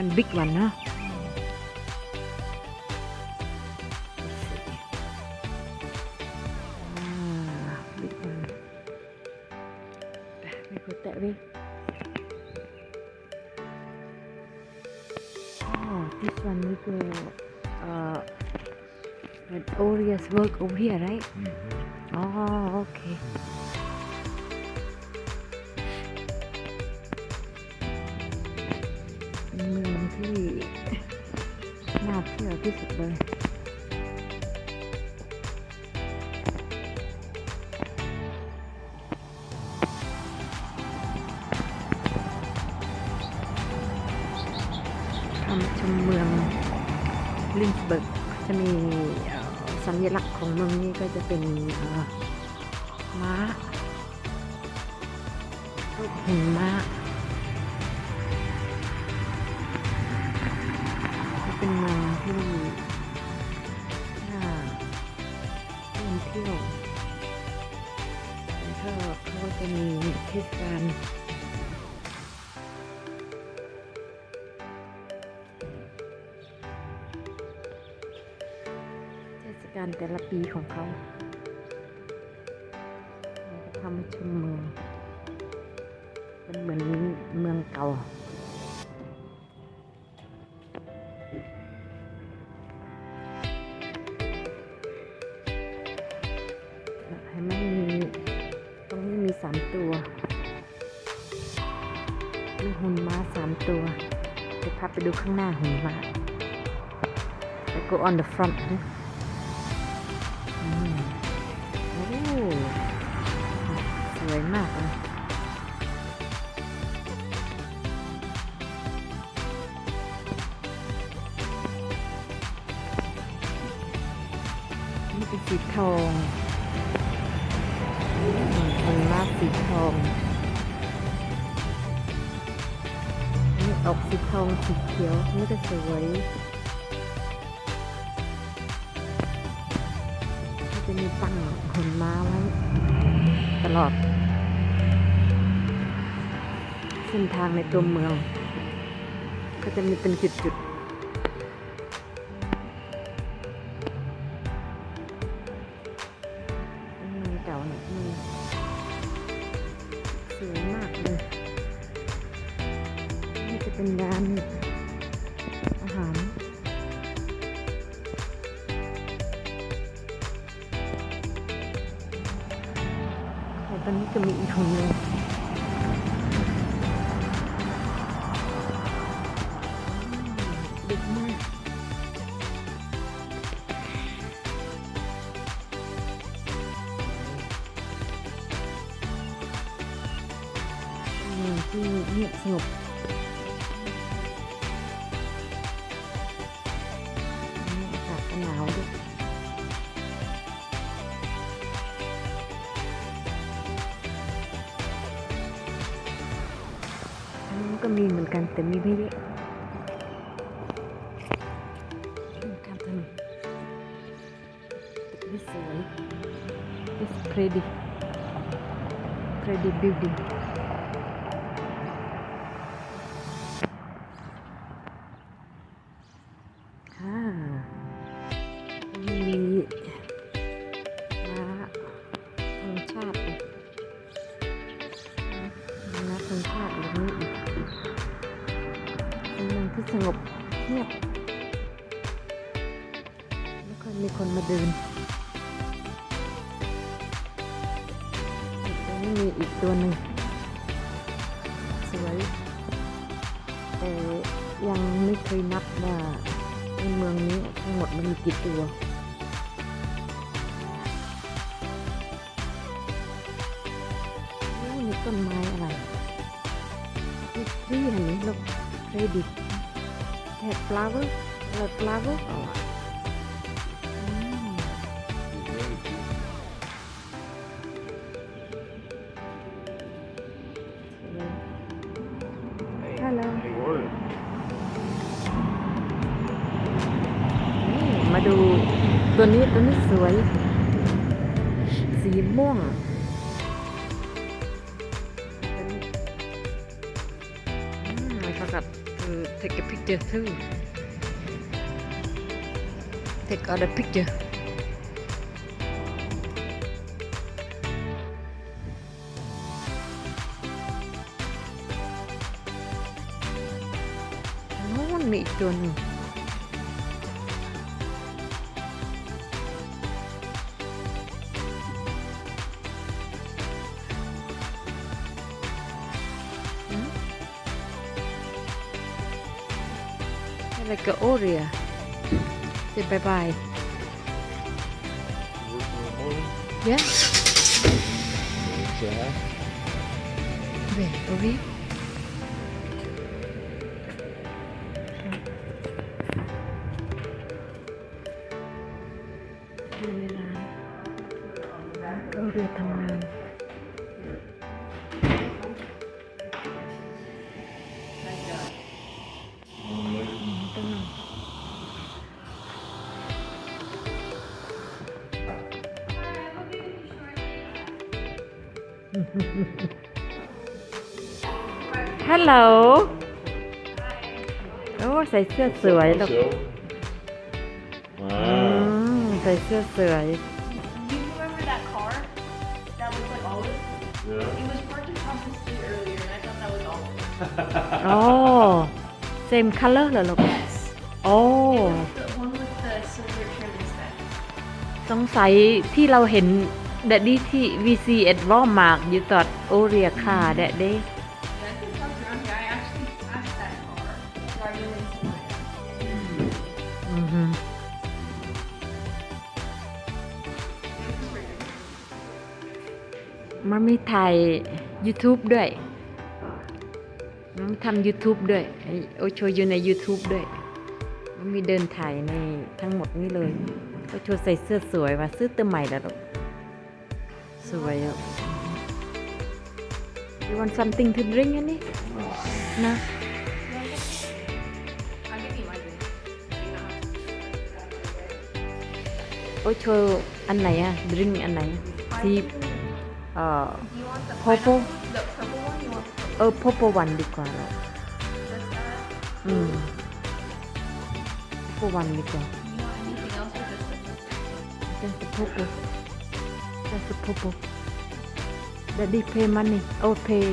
is one big one เนาะอ่า big one ไปไปกดแตะวิ Oh, this one we go. Uh, but Oria's work over here, right? Oh, okay. ที่น่าเที่ยวที่สุดเลยทำชมเมืองลินสเบิร์กจะมีสัญลักษณ์ของเมืองนี้ก็จะเป็น แต่ละปีของเขาทำชมเมืองมันเหมือนเมืองเก่าให้มันมีตรงนี้มีสามตัวมีหุ่นม้าสามตัวจะพาไปดูข้างหน้าหุ่นม้า I go on the front นะอืม โอ้สวยมากเลยนี่เป็นสีทองอืมมันมากสีทองนี่ออกสีทองสีเขียว นี่ก็สวย ตั้งหุ่นม้าไว้ ตลอด เส้นทางในตัวเมือง ก็จะมีเป็นจุดๆเป็นเมืองเนี่ยมีสวยมากเลยนี่จะเป็นร้าน แต่ตอน This pretty pretty building ต้นไม้อะไรนี่ที่อันนี้ลูก ready have flower have flower อืม too take out a picture โน่นมีอี Kaoria. Say bye bye. Yeah. Okay. Are we? ฮัลโหล โอ้ ใส่เสื้อสวยลูก So. อื Wow. มใส่เสื้อสวย Do you remember that car that was like olive? Yeah. It was parked across the street earlier, and I thought that was olive. โอ้ same color เหรอลูกโอ้ It was the one with the silver trim instead. สงสัยที่เราเห็น แดดดี้ที่ VC เอ็ดวอร์มาร์กอยู่ตอดโอเรียคาแดดดี้ Yeah, I think parked around here. I actually passed that car driving into my อือฮึมันมีถ่าย YouTube ด้วย มันทำ YouTube ด้วยไอ้โอโชว์อยู่ใน YouTube ด้วย มันมีเดินถ่ายในทั้งหมดนี้เลย โอโชว์ใส่เสื้อสวยว่ะซื้อตัวใหม่แล้วลูก สวยอะ you want something to drink อันนี้นะโอ้ยเธออันไหนอะดริงอันไหนที่เอ่อโพโปเออโพโปวันดีกว่าเราอืมโพโปวันดีกว่า just the popo จะสพโปจะสพโป Daddy pay money oh pay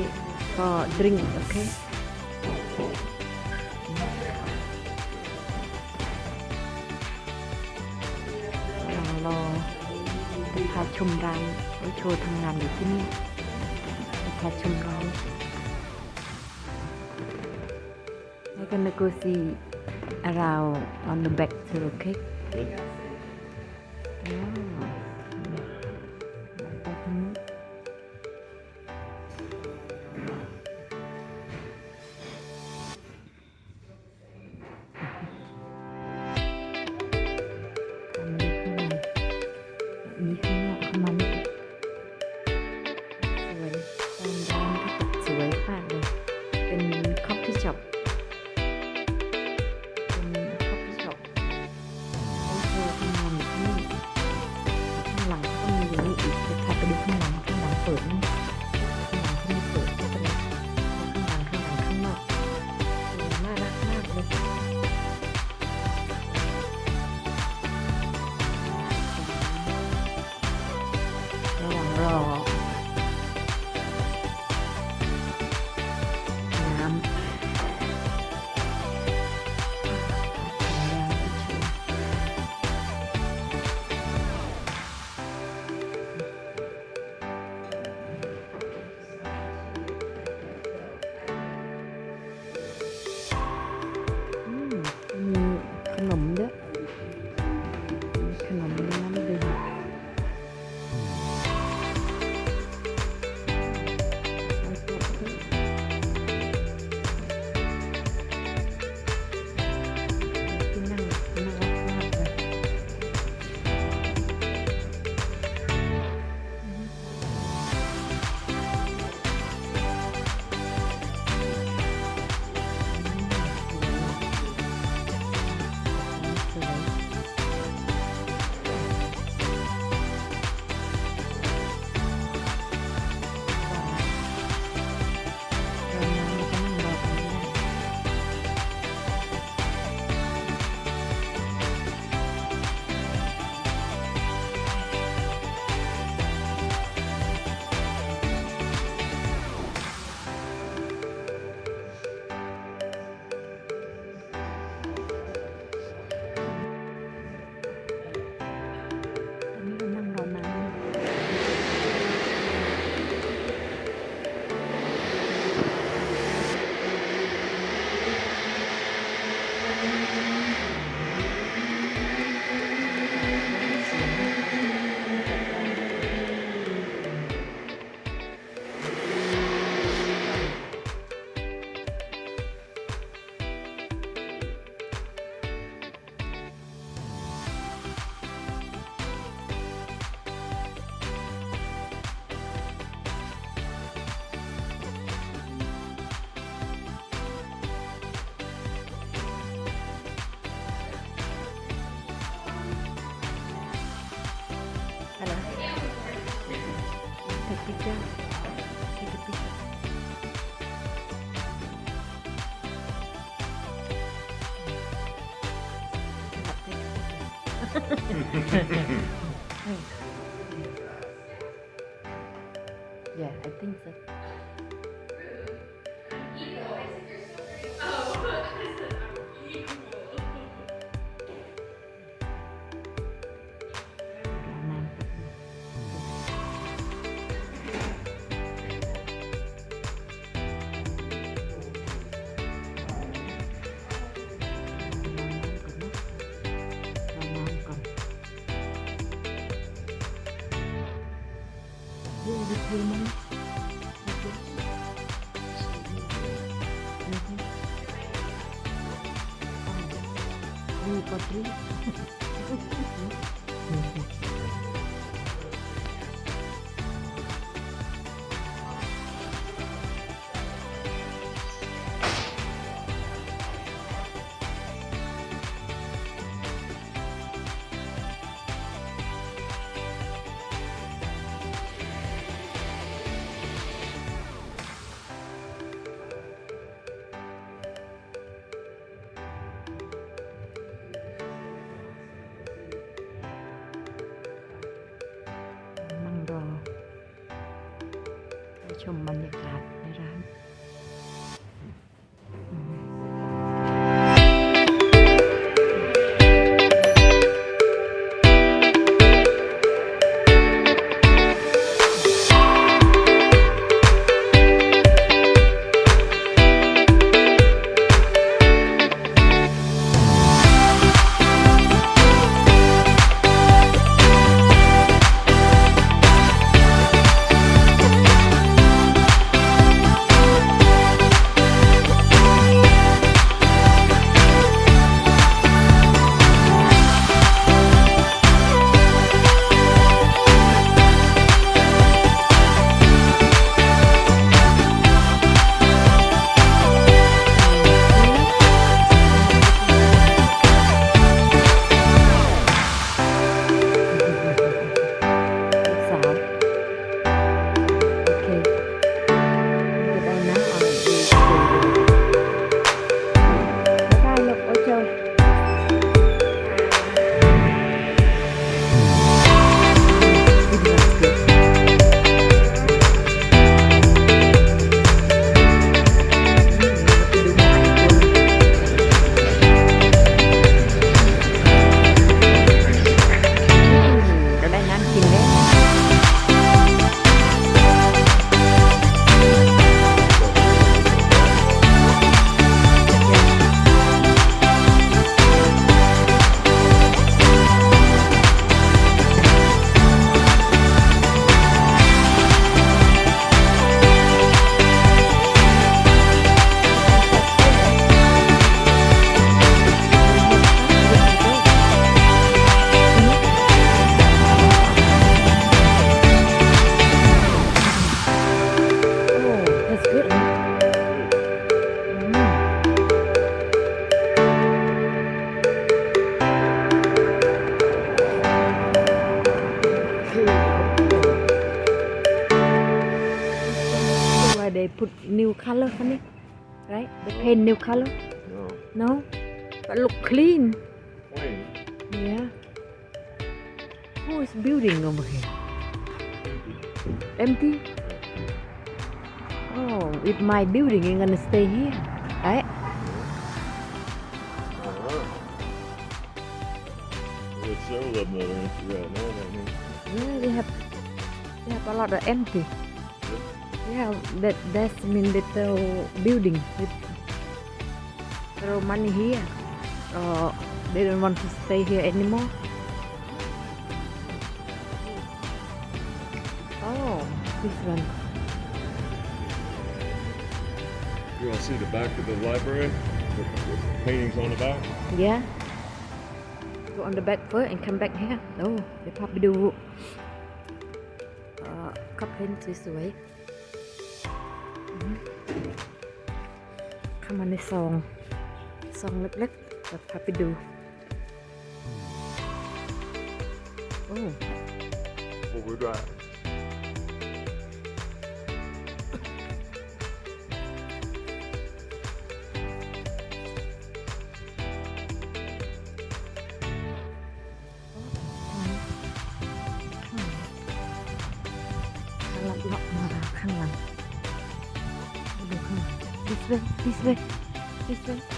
for drink okay รอรอไปพาชมร้านโอโชว์ทำงานอยู่ที่นี่ไปพาชมร้าน I gonna go see around on the back to the cake. Good. picture. Take a ดู new color. No. No, but look clean. Plain. Yeah. Who is building over here? Empty. Oh, if my building, you're gonna stay here, right? Uh-huh. There's several of them that are empty right now. Yeah, they have they have a lot of empty. Yeah, that that's mean little building there money here. so they don't want to stay here anymore. Oh, this one. You want to see the back of the library? With, with paintings on the back? Yeah. Go on the back first and come back here. Oh, they probably do. Uh, copying this way. Mm -hmm. Come on, this song. ซองเล็กๆเดี๋ยวพาไปดูโอ้โอ้ยด้วยเลาะมาข้างหลังดูข้างหลัง this way this way this way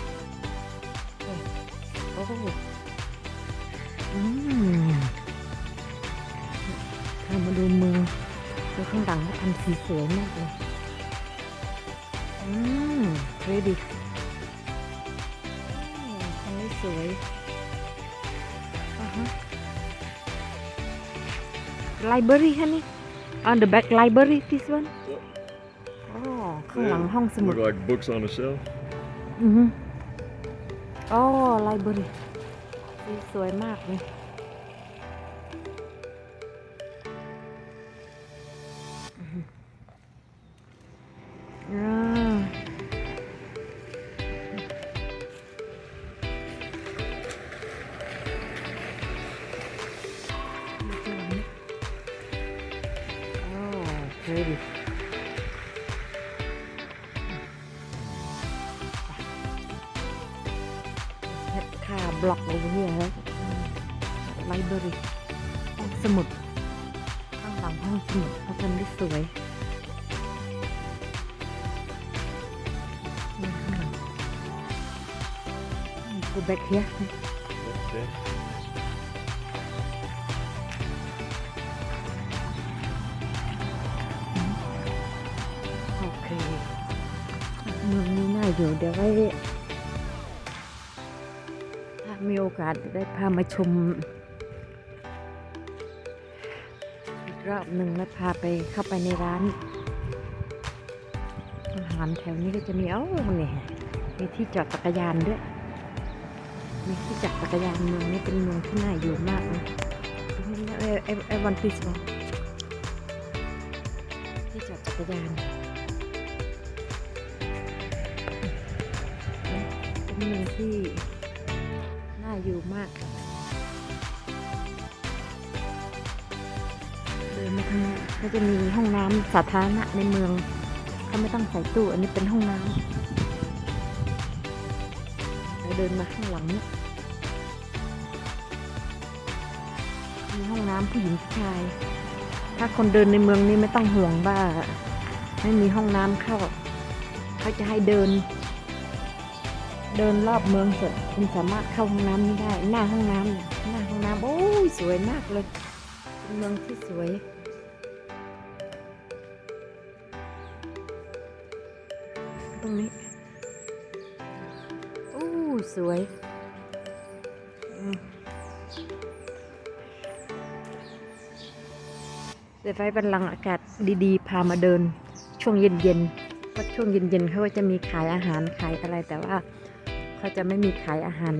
สีสวยมากเลย อืมเรดิทำได้สวยอ่าฮะ library ฮะนี่ on the back library this one อ๋อข้างหลังห้องสมุด Look like books on a shelf. อือฮึอ๋อไลบรารีสีสวยมากเลย องนี้น่าอยู่เดี๋ยวไว้ถ้ามีโอกาสได้พามาชม อีกรอบหนึ่งแล้วพาไปเข้าไปในร้าน อาหารแถวนี้ก็จะมีเอ้าเนี่ยมีที่จอดจักรยานด้วย มีที่จอดจักรยานเมืองนี้เป็นเมืองที่น่าอยู่มากเลยไอ้ไอ้ไอ้วันพีซวันที่จอดจักรยาน เป็นเมืองที่น่าอยู่มาก เดินมาทางนี้ก็จะมีห้องน้ำสาธารณะในเมืองเขาไม่ต้องใส่ตู้อันนี้เป็นห้องน้ำเราเดินมาข้างหลังเนี่ยมีห้องน้ำผู้หญิงผู้ชาย ถ้าคนเดินในเมืองนี้ไม่ต้องห่วงว่าไม่มีห้องน้ำเข้า เขาจะให้เดิน เดินรอบเมืองเสร็จคุณสามารถเข้าห้องน้ำนี้ได้ หน้าห้องน้ำเนี่ยหน้าห้องน้ำโอ้ยสวยมากเลยเป็นเมืองที่สวยตรงนี้โอ้สวยเดี๋ยวไว้บันลังอากาศดีๆ พามาเดิน ช่วงเย็นๆเพราะช่วงเย็นๆเขาก็จะมีขายอาหารขายอะไรแต่ว่า เขาจะไม่มีขายอาหาร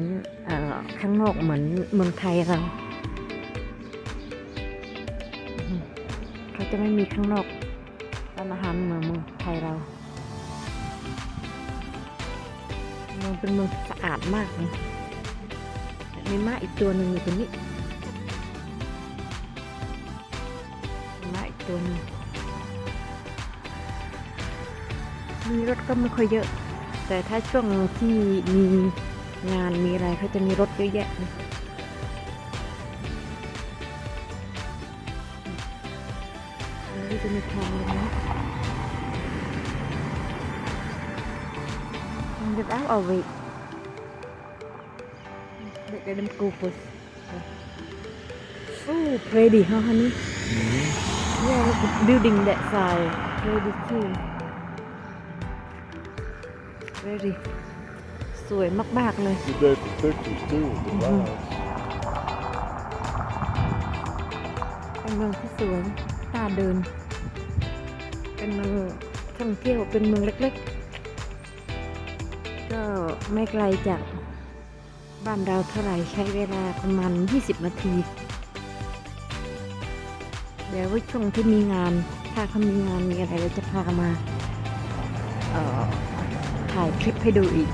ข้างนอกเหมือนเมืองไทยเราเขาจะไม่มีข้างนอกร้านอาหารเหมือนเมืองไทยเราเมืองเป็นเมืองสะอาดมากเลยมีม้าอีกตัวหนึ่งอยู่ตรงนี้ม้าอีกตัวหนึงมีรถก็ไม่ค่อยเยอะ แต่ถ้าช่วงที่มีงานมีอะไรเขาจะมีรถเยอะแยะเลยอันนี้จะมีทางเลยนะ Get out of it. Let them go first. Oh, pretty, huh, honey? Yeah, look building that side. Pretty too. Pretty. สวยมากๆเลย Good day for pictures too. The Mhm. rides. เป็นเมืองที่สวยน่าเดิน เป็นเมืองท่องเที่ยวเป็นเมืองเล็กๆ ก็ไม่ไกลจากบ้านเราเท่าไหร่ใช้เวลาประมาณ 20 นาที เดี๋ยวไว้ช่วงที่มีงาน ถ้าเขามีงานมีอะไรเราจะพามา เอ่อ ถ่ายคลิปให้ดูอีก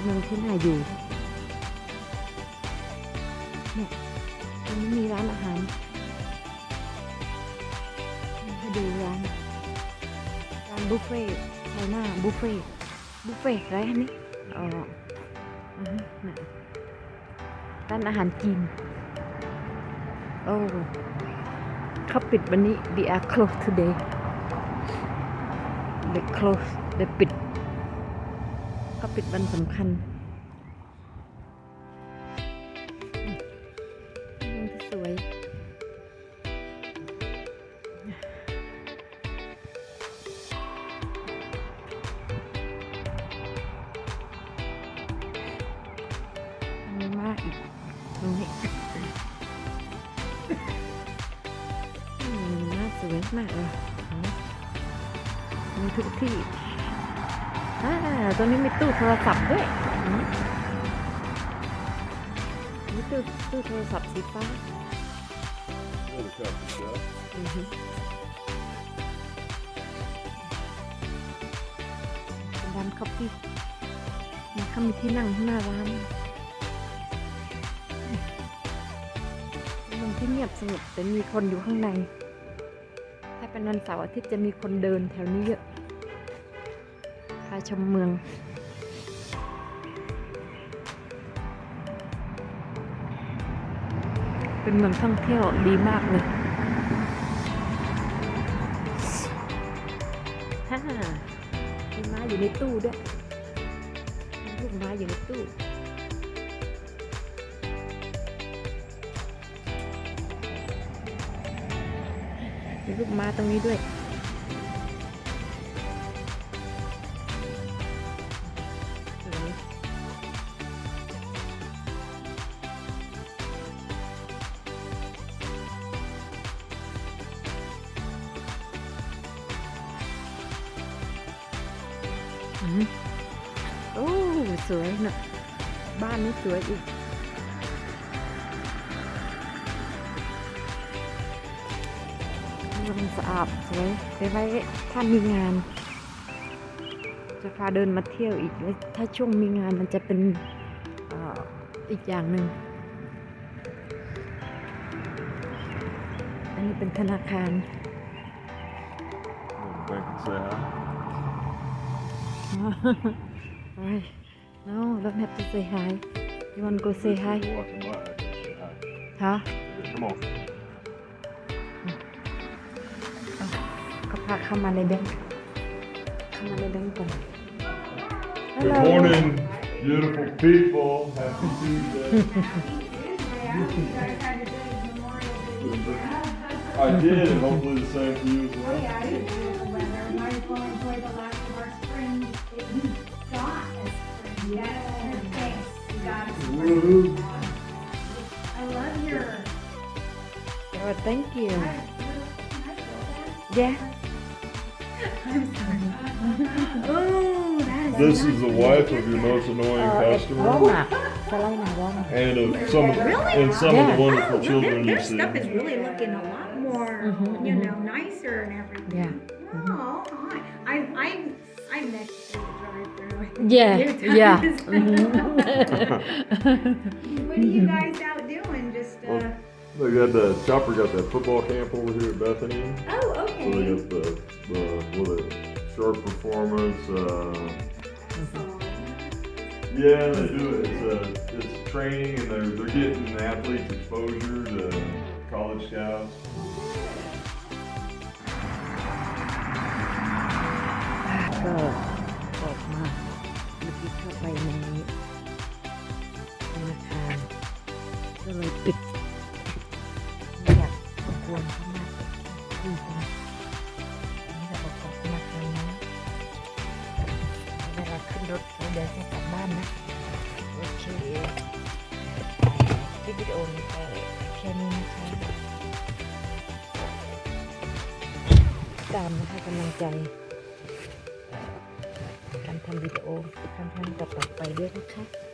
เมืองที่น่าอยู่ เนี่ยตรงนี้มีร้านอาหารให้ดูร้านร้านบุฟเฟ่ต์ไชน่าบุฟเฟ่ต์บุฟเฟ่ต์อะไรอันนี้อ๋ออือฮึน่ะร้านอาหารจีน โอ้ เขาปิดวันนี้ they are closed today they close The ปิดเขาปิดวันสำคัญ โทรศัพท์ด้วยอืมมีตู้ตู้โทรศัพท์สีฟ้า Another coffee shop. อือฮึเป็นร้านคอฟฟี่มีเขามีที่นั่งข้างหน้าร้านเมืองที่เงียบสงบแต่มีคนอยู่ข้างใน ถ้าเป็นวันเสาร์อาทิตย์จะมีคนเดินแถวนี้เยอะพาชมเมือง เป็นเมืองท่องเที่ยวดีมากเลยฮ่ามีม้าอยู่ในตู้ด้วยลูกม้าอยู่ในตู้มีลูกม้าตรงนี้ด้วย สวยอีกมันสะอาดสวยไปไว้ถ้ามีงาน จะพาเดินมาเที่ยวอีกแล้วถ้าช่วงมีงานมันจะเป็นเอออีกอย่างหนึ่ง อันนี้เป็นธนาคาร Go to the bank and say hi. Alright. No, don't have to say hi. You want to go say hi? You're walking by, I can say hi. ฮะ Come on. ก็พาเข้ามาในแบงค์เข้ามาในแบงค์ก่อน Good morning, beautiful people. Happy Tuesday. I did, and hopefully the same for you as well. Yeah, I didn't know the weather. Might as well enjoy the last of our spring. It we got a spring. Yes, Woohoo. I love your. Oh, thank you. Can I feel Yeah. I'm sorry. oh, that is. This is the wife of your most annoying Uh, customer, Walmart. Salina Walmart. and of some of, and some of the Yeah. wonderful Oh, children their, you their see. stuff is really looking a lot more, Mhm, you mhm. know, nicer and everything. Yeah. Oh, hi. I, I, I next to the yeah, yeah. Mm-hmm. What are you guys out doing? Just, oh, uh, They got the chopper got that football camp over here at Bethany. oh, okay. So they got the the what is? Sharp performance. Uh, yeah, they do it. It's uh it's training and they're they're getting athletes exposure to college scouts. เข้าไปในธนาคารก็เลยปิดอยากรบกวนเขามากคุยกันอันนี้เราออกจากธนาคารนะเวลาขึ้นรถเราเดินให้กลับบ้านนะโอเคคลิปวิดีโอนี้ก็แค่นี้นะคะตามนะคะกำลังใจ วิดีโอครั้งๆต่อไปด้วยนะคะ